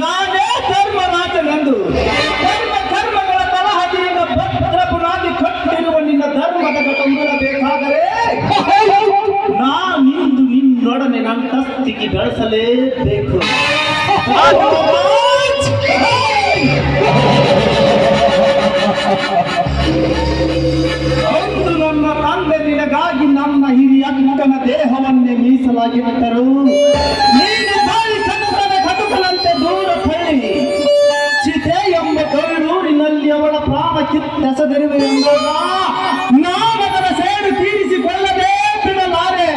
ನಾನೇ ಧರ್ಮರಾಜನೆಂದು ಧರ್ಮ ಧರ್ಮಗಳ ತಲಹದಿಯಿಂದ ಭದ್ರ ಬುನಾದಿ ಕಟ್ಟಿರುವ ನಿನ್ನ ಧರ್ಮದ ಬೇಕಾದರೆ ನಾನಿಂದು ನಿನ್ನೊಡನೆ ನಂಟಸ್ತಿಗೆ ಬೆಳೆಸಲೇಬೇಕು. ನಿನಗಾಗಿ ನಮ್ಮ ಹಿರಿಯ ಅಕ್ಕನ ದೇಹವನ್ನೇ ಮೀಸಲಾಗಿಟ್ಟರು ನೀನು ಬಾಯಿ ಕಟುಕನಂತೆ ದೂರ ತಳ್ಳಿ. ಚಿತೆ ಎಂಬ ಕರುಳೂರಿನಲ್ಲಿ ಅವಳ ಪ್ರಾಣ ಕಿತ್ತೆಸೆದಿರುವೆ ಎಂದಾಗ ನಾನದರ ಸೇಡು ತೀರಿಸಿಕೊಳ್ಳದೆ ಬಿಡಲಾರೆ.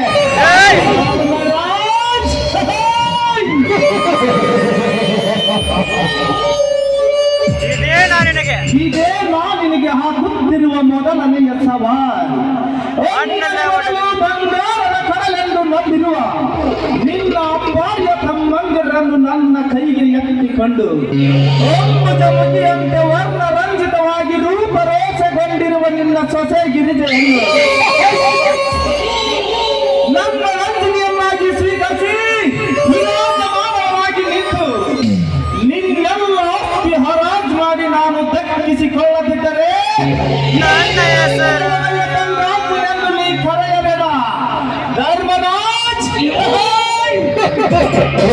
ಇದೇ ನಾ ನಿನಗೆ ಹಾಕುತ್ತಿರುವ ಮೊದಲನೆಯ ಸವಾಲ್. ಕಡಲೆಂದು ನಂಬಿರುವ ನಿನ್ನ ಅಪ್ಪಾಯ ತಮ್ಮಂದಿರನ್ನು ನನ್ನ ಕೈಗೆ ಎತ್ತಿಕೊಂಡು ಒಬ್ಬದ ಮುಗಿಯಂತೆ ವರ್ಣ ರಂಜಿತವಾಗಿ ರೂಪರೇಷಗೊಂಡಿರುವ ನಿನ್ನ ಸೊಸೆ ಗಿರಿಜೆಯನ್ನು ನಮ್ಮ ರಂಜನೆಯನ್ನಾಗಿ ಸ್ವೀಕರಿಸಿ ವಿರಾಜಮಾನವಾಗಿ ನಿಂತು ನಿನ್ನೆಲ್ಲ ಆಸ್ತಿ ಹರಾಜ್ ಮಾಡಿ ನಾನು ದಕ್ಕಿಸಿಕೊಳ್ಳದಿದ್ದರೆ ನನ್ನ ಹೆಸರು Everybody